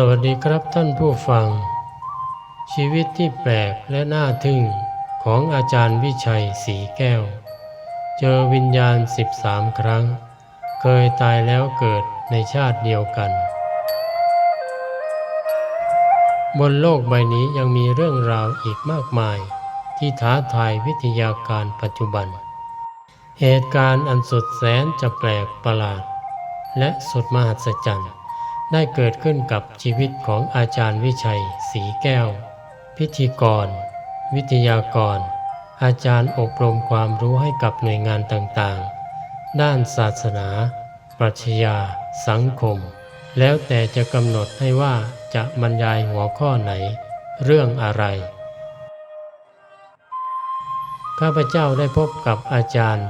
สวัสดีครับท่านผู้ฟัง ชีวิตที่แปลกและน่าทึ่งของอาจารย์วิชัยสีแก้ว เจอวิญญาณ 13 ครั้ง เคยตายแล้วเกิดในชาติเดียวกัน บนโลกใบนี้ยังมีเรื่องราวอีกมากมาย ที่ท้าทายวิทยาการปัจจุบัน เหตุการณ์อันสุดแสนจะแปลกประหลาด และสุดมหัศจรรย์ ได้เกิดขึ้นกับชีวิตของอาจารย์วิชัยสีแก้ว พิธีกร วิทยากร อาจารย์อบรมความรู้ให้กับหน่วยงานต่างๆ ด้านศาสนา ปรัชญา สังคม แล้วแต่จะกำหนดให้ว่าจะบรรยายหัวข้อไหน เรื่องอะไร ข้าพเจ้าได้พบกับอาจารย์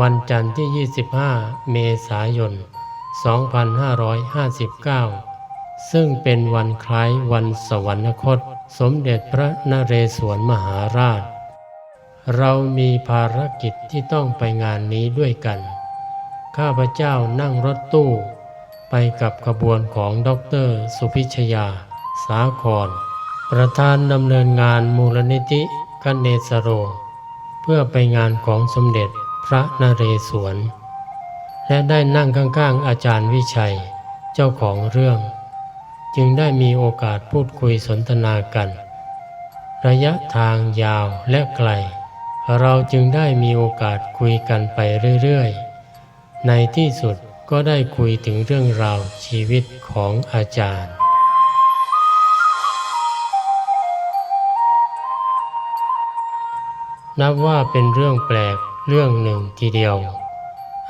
วันจันทร์ที่ 25 เมษายน 2559 ซึ่งเป็นวันคล้ายวันสวรรคต สมเด็จพระนเรศวรมหาราช เรามีภารกิจที่ต้องไปงานนี้ด้วยกัน ข้าพเจ้านั่งรถตู้ ไปกับขบวนของดร สุพิชยา สาคร ประธานดำเนินงานมูลนิธิกเนสโร เพื่อไปงานของสมเด็จพระนเรศวร และได้นั่งข้างๆ อาจารย์วิชัย เจ้าของเรื่อง จึงได้มีโอกาสพูดคุยสนทนากัน ระยะทางยาวและไกล เราจึงได้มีโอกาสคุยกันไปเรื่อยๆ ในที่สุดก็ได้คุยถึงเรื่องราวชีวิตของอาจารย์นับว่าเป็นเรื่องแปลกเรื่องหนึ่งทีเดียว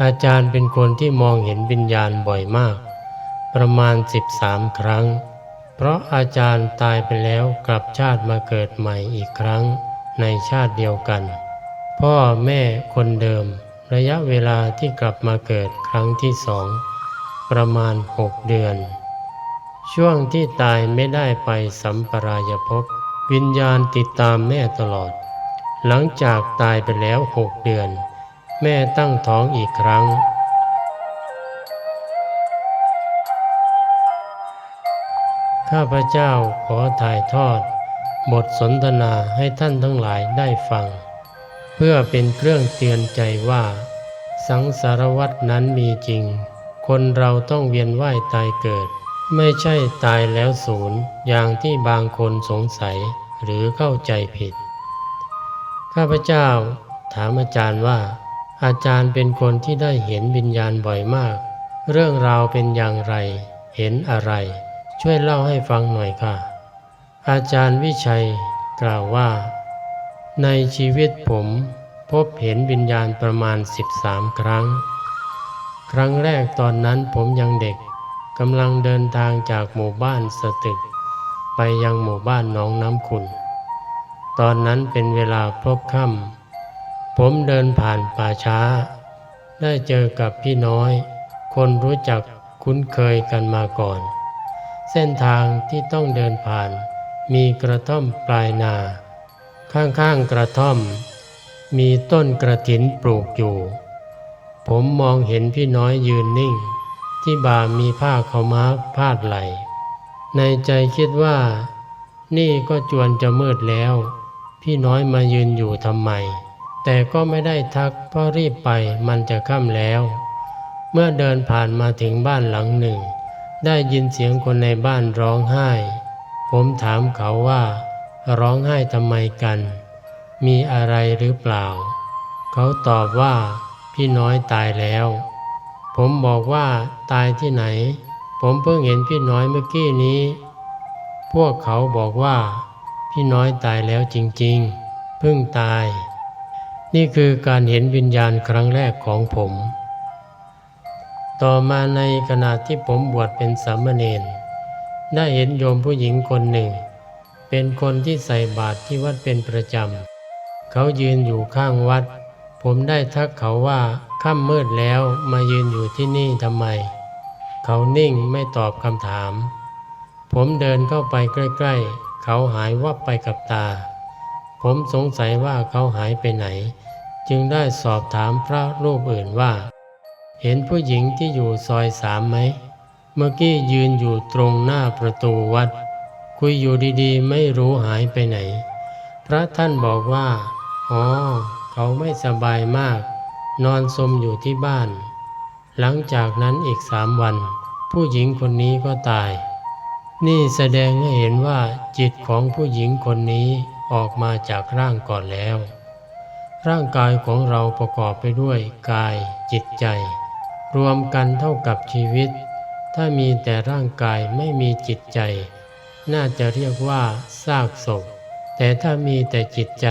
อาจารย์เป็นคนที่มองเห็นวิญญาณบ่อยมาก ประมาณ 13 ครั้ง เพราะอาจารย์ตายไปแล้วกลับชาติมาเกิดใหม่อีกครั้งในชาติเดียวกัน พ่อแม่คนเดิม ระยะเวลาที่กลับมาเกิดครั้งที่สองประมาณ 6 เดือน ช่วงที่ตายไม่ได้ไปสัมปรายภพวิญญาณติดตามแม่ตลอด หลังจากตายไปแล้วหกเดือน แม่ตั้งท้องอีกครั้ง ข้าพเจ้าขอถ่ายทอด บทสนทนาให้ท่านทั้งหลายได้ฟัง เพื่อเป็นเครื่องเตือนใจว่า สังสารวัตนั้นมีจริง คนเราต้องเวียนว่ายตายเกิด ไม่ใช่ตายแล้วศูนย์อย่างที่บางคนสงสัยหรือเข้าใจผิด ข้าพเจ้าถามอาจารย์ว่า อาจารย์เป็นคนที่ได้เห็นวิญญาณบ่อยมาก เรื่องราวเป็นอย่างไร เห็นอะไร ช่วยเล่าให้ฟังหน่อยค่ะ อาจารย์วิชัยกล่าวว่า ในชีวิตผมพบเห็นวิญญาณประมาณ 13 ครั้ง ครั้งแรกตอนนั้นผมยังเด็กกำลังเดินทางจากหมู่บ้านสตึก ไปยังหมู่บ้านหน้องน้ำขุนตอนนั้นเป็นเวลาพบค่ำ ผมเดินผ่านป่าช้า ได้เจอกับพี่น้อย คนรู้จักคุ้นเคยกันมาก่อน เส้นทางที่ต้องเดินผ่าน มีกระท่อมปลายนา ข้างๆกระท่อม มีต้นกระถินปลูกอยู่ ผมมองเห็นพี่น้อยยืนนิ่ง ที่บ่ามีผ้าขาวม้าพาดไหล ในใจคิดว่า นี่ก็จวนจะมืดแล้ว พี่น้อยมายืนอยู่ทำไม แต่ก็ไม่ได้ทักเพราะรีบไปมันจะค่ำแล้ว เมื่อเดินผ่านมาถึงบ้านหลังหนึ่ง ได้ยินเสียงคนในบ้านร้องไห้ ผมถามเขาว่า ร้องไห้ทำไมกัน มีอะไรหรือเปล่า เขาตอบว่าพี่น้อยตายแล้ว ผมบอกว่าตายที่ไหน ผมเพิ่งเห็นพี่น้อยเมื่อกี้นี้ พวกเขาบอกว่า พี่น้อยตายแล้วจริง ๆ เพิ่งตาย นี่คือการเห็นวิญญาณครั้งแรกของผม ต่อมาในขณะที่ผมบวชเป็นสามเณรได้เห็นโยมผู้หญิงคนหนึ่ง เป็นคนที่ใส่บาตรที่วัดเป็นประจำ เขายืนอยู่ข้างวัด ผมได้ทักเขาว่าค่ำมืดแล้วมายืนอยู่ที่นี่ทำไม เขานิ่งไม่ตอบคำถาม ผมเดินเข้าไปใกล้ ๆ เขาหายวับไปกับตา ผมสงสัยว่าเขาหายไปไหน จึงได้สอบถามพระรูปอื่นว่า เห็นผู้หญิงที่อยู่ซอยสามไหม เมื่อกี้ยืนอยู่ตรงหน้าประตูวัด คุยอยู่ดีๆ ไม่รู้หายไปไหน พระท่านบอกว่า อ๋อ เขาไม่สบายมาก นอนสมอยู่ที่บ้าน หลังจากนั้นอีกสามวัน ผู้หญิงคนนี้ก็ตาย นี่แสดงให้เห็นว่าจิตของผู้หญิงคนนี้ ออกมาจากร่างก่อนแล้ว ร่างกายของเราประกอบไปด้วยกาย จิตใจ รวมกันเท่ากับชีวิต ถ้ามีแต่ร่างกายไม่มีจิตใจ น่าจะเรียกว่าซากศพ แต่ถ้ามีแต่จิตใจ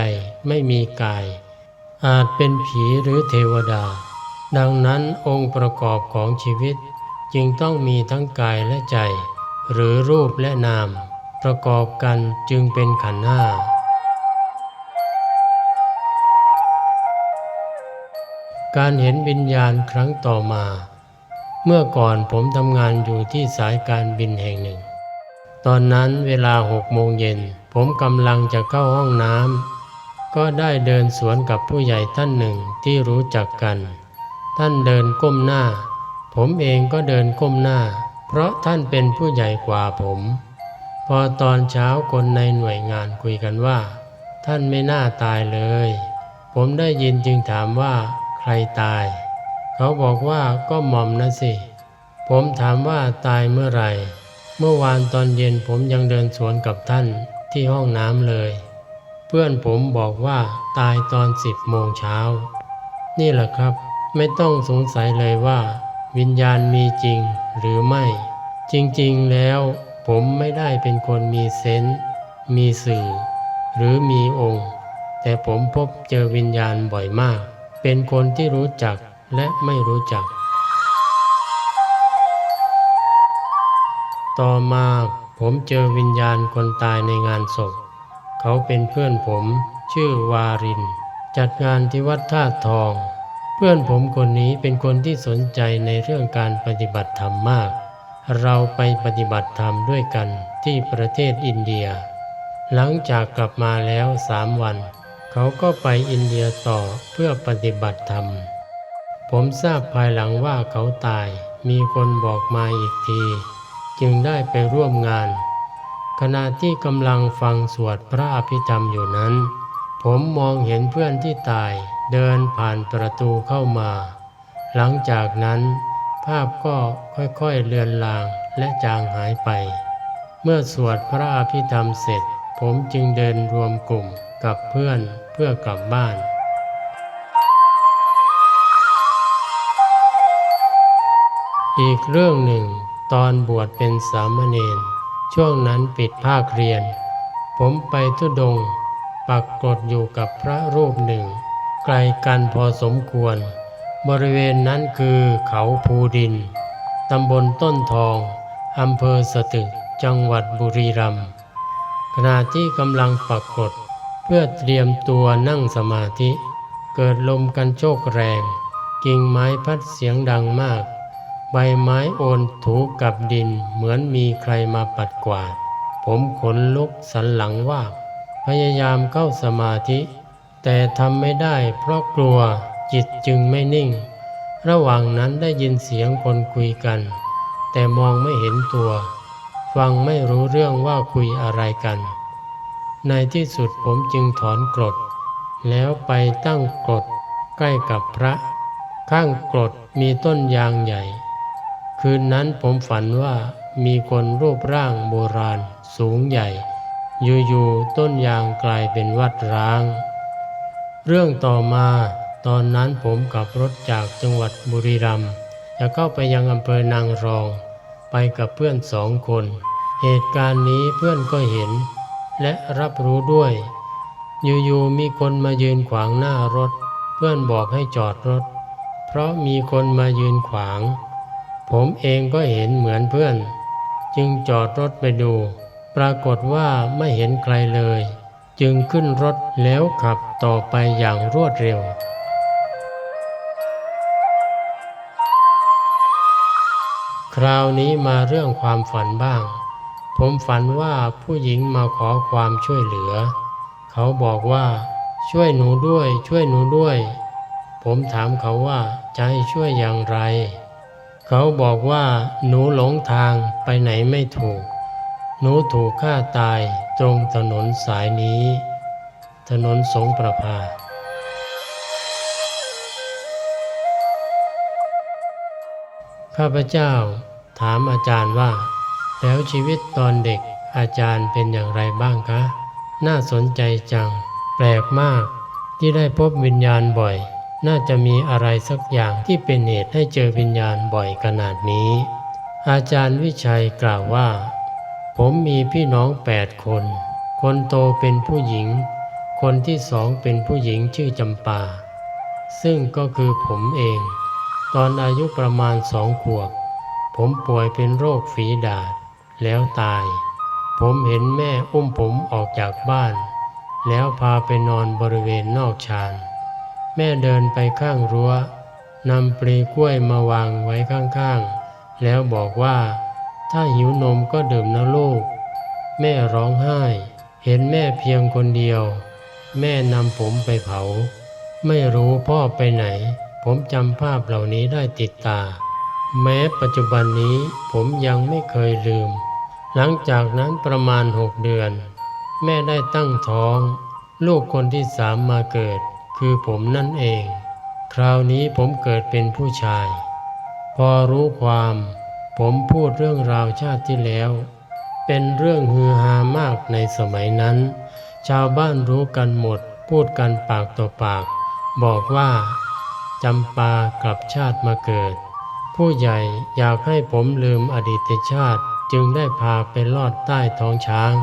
ไม่มีกาย อาจเป็นผีหรือเทวดา ดังนั้นองค์ประกอบของชีวิตจึงต้องมีทั้งกายและใจ หรือรูปและนาม ประกอบกันจึงเป็นขันธ์ห้า การเห็นวิญญาณครั้งต่อมา เมื่อก่อนผมทำงานอยู่ที่สายการบินแห่งหนึ่ง ตอนนั้นเวลาหกโมงเย็น ผมกำลังจะเข้าห้องน้ำก็ได้เดินสวนกับผู้ใหญ่ท่านหนึ่งที่รู้จักกัน ท่านเดินก้มหน้า ผมเองก็เดินก้มหน้า เพราะท่านเป็นผู้ใหญ่กว่าผม พอตอนเช้าคนในหน่วยงานคุยกันว่า ท่านไม่น่าตายเลย ผมได้ยินจึงถามว่า ใครตาย เขาบอกว่าก็หม่อมนะสิ ผมถามว่าตายเมื่อไหร่ เมื่อวานตอนเย็นผมยังเดินสวนกับท่านที่ห้องน้ำเลย เพื่อนผมบอกว่าตายตอนสิบโมงเช้า นี่แหละครับ ไม่ต้องสงสัยเลยว่า วิญญาณมีจริงหรือไม่ จริงๆแล้วผมไม่ได้เป็นคนมีเซนส์มีสื่อ หรือมีองค์ แต่ผมพบเจอวิญญาณบ่อยมาก เป็นคนที่รู้จักและไม่รู้จัก ต่อมาผมเจอวิญญาณคนตายในงานศพ เขาเป็นเพื่อนผมชื่อวาริน จัดงานที่วัดท่าตุทอง เพื่อนผมคนนี้เป็นคนที่สนใจในเรื่องการปฏิบัติธรรมมาก เราไปปฏิบัติธรรมด้วยกันที่ประเทศอินเดีย หลังจากกลับมาแล้วสามวัน เขาก็ไปอินเดียต่อเพื่อปฏิบัติธรรม ผมทราบภายหลังว่าเขาตาย มีคนบอกมาอีกที จึงได้ไปร่วมงาน ขณะที่กำลังฟังสวดพระอภิธรรมอยู่นั้น ผมมองเห็นเพื่อนที่ตายเดินผ่านประตูเข้ามา หลังจากนั้น ภาพก็ค่อยๆเลือนลางและจางหายไป เมื่อสวดพระอภิธรรมเสร็จ ผมจึงเดินรวมกลุ่มกับเพื่อน เพื่อกลับบ้านอีกเรื่องหนึ่งตอนบวชเป็นสามเณรช่วงนั้นปิดภาคเรียน ผมไปทุดง ปักกรดอยู่กับพระรูปหนึ่ง ไกลกันพอสมควร บริเวณนั้นคือเขาภูดิน ตำบลต้นทอง อำเภอสตึก จังหวัดบุรีรัมย์ขณะที่กำลังปักกรด พื่อเตรียมตัวนั่งสมาธิ เกิดลมกันโชกแรง กิ่งไม้พัดเสียงดังมาก ใบไม้โอนถูกับดินเหมือนมีใครมาปัดกวาด ผมขนลุกสันหลังว่า พยายามเข้าสมาธิ แต่ทำไม่ได้เพราะกลัวจิตจึงไม่นิ่ง ระหว่างนั้นได้ยินเสียงคนคุยกัน แต่มองไม่เห็นตัว ฟังไม่รู้เรื่องว่าคุยอะไรกัน ในที่สุดผมจึงถอนกรด แล้วไปตั้งกรดใกล้กับพระ ข้างกรดมีต้นยางใหญ่ คืนนั้นผมฝันว่ามีคนรูปร่างโบราณสูงใหญ่ อยู่ๆต้นยางกลายเป็นวัดร้าง เรื่องต่อมาตอนนั้นผมขับรถจากจังหวัดบุรีรัมย์จะเข้าไปยังอำเภอนางรอง ไปกับเพื่อนสองคน เหตุการณ์นี้เพื่อนก็เห็น และรับรู้ด้วย อยู่ๆมีคนมายืนขวางหน้ารถ เพื่อนบอกให้จอดรถ เพราะมีคนมายืนขวาง ผมเองก็เห็นเหมือนเพื่อน จึงจอดรถไปดู ปรากฏว่าไม่เห็นใครเลย จึงขึ้นรถแล้วขับต่อไปอย่างรวดเร็วคราวนี้มาเรื่องความฝันบ้าง ผมฝันว่าผู้หญิงมาขอความช่วยเหลือ เขาบอกว่าช่วยหนูด้วย ช่วยหนูด้วย ผมถามเขาว่าจะให้ช่วยอย่างไร เขาบอกว่าหนูหลงทางไปไหนไม่ถูก หนูถูกฆ่าตายตรงถนนสายนี้ ถนนสงประพาข้าพเจ้าถามอาจารย์ว่า แล้วชีวิตตอนเด็กอาจารย์เป็นอย่างไรบ้างคะ น่าสนใจจัง แปลกมาก ที่ได้พบวิญญาณบ่อย น่าจะมีอะไรสักอย่างที่เป็นเหตุให้เจอวิญญาณบ่อยขนาดนี้ อาจารย์วิชัยกล่าวว่า ผมมีพี่น้องแปดคน คนโตเป็นผู้หญิง คนที่สองเป็นผู้หญิงชื่อจำปา ซึ่งก็คือผมเอง ตอนอายุประมาณสองขวบ ผมป่วยเป็นโรคฝีดาษ แล้วตาย ผมเห็นแม่อุ้มผมออกจากบ้าน แล้วพาไปนอนบริเวณนอกชานแม่เดินไปข้างรั้วนำปลีกล้วยมาวางไว้ข้างๆ แล้วบอกว่า ถ้าหิวนมก็ดื่มนะลูก แม่ร้องไห้ เห็นแม่เพียงคนเดียว แม่นำผมไปเผา ไม่รู้พ่อไปไหน ผมจำภาพเหล่านี้ได้ติดตา แม้ปัจจุบันนี้ผมยังไม่เคยลืม หลังจากนั้นประมาณหกเดือน แม่ได้ตั้งท้อง ลูกคนที่สามมาเกิด คือผมนั่นเอง คราวนี้ผมเกิดเป็นผู้ชาย พอรู้ความ ผมพูดเรื่องราวชาติที่แล้ว เป็นเรื่องฮือฮามากในสมัยนั้น ชาวบ้านรู้กันหมด พูดกันปากต่อปาก บอกว่าจำปากลับชาติมาเกิด ผู้ใหญ่อยากให้ผมลืมอดีตชาติจึงได้พาไปลอดใต้ท้องช้าง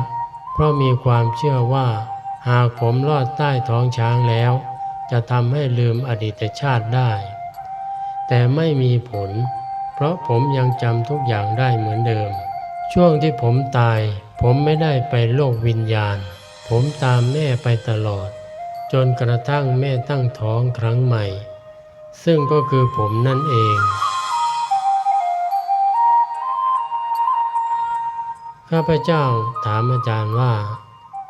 เพราะมีความเชื่อว่า หากผมลอดใต้ท้องช้างแล้ว จะทำให้ลืมอดีตชาติได้ แต่ไม่มีผล เพราะผมยังจำทุกอย่างได้เหมือนเดิม ช่วงที่ผมตาย ผมไม่ได้ไปโลกวิญญาณ ผมตามแม่ไปตลอด จนกระทั่งแม่ตั้งท้องครั้งใหม่ ซึ่งก็คือผมนั่นเอง ข้าพเจ้าถามอาจารย์ว่า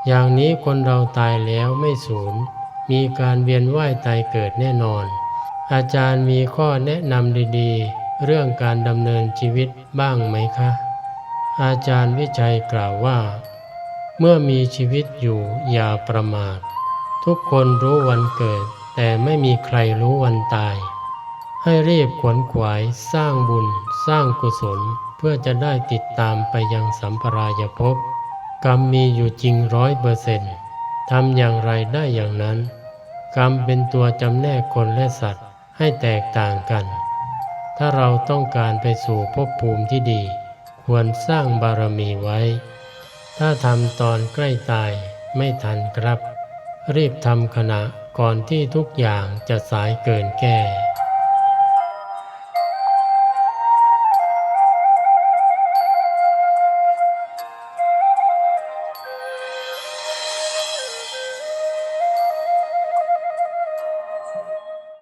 อย่างนี้คนเราตายแล้วไม่สูญมีการเวียนว่ายตายเกิดแน่นอน อาจารย์มีข้อแนะนำดีๆ เรื่องการดำเนินชีวิตบ้างไหมคะ อาจารย์วิชัยกล่าวว่า เมื่อมีชีวิตอยู่อย่าประมาท ทุกคนรู้วันเกิด แต่ไม่มีใครรู้วันตาย ให้รีบขวนขวายสร้างบุญ สร้างกุศล เพื่อจะได้ติดตามไปยังสัมปรายภพกรรมมีอยู่จริงร้อยเปอร์เซนต์ทำอย่างไรได้อย่างนั้น กรรมเป็นตัวจำแนกคนและสัตว์ให้แตกต่างกัน ถ้าเราต้องการไปสู่ภพภูมิที่ดี ควรสร้างบารมีไว้ ถ้าทำตอนใกล้ตายไม่ทันครับ รีบทำขณะก่อนที่ทุกอย่างจะสายเกินแก้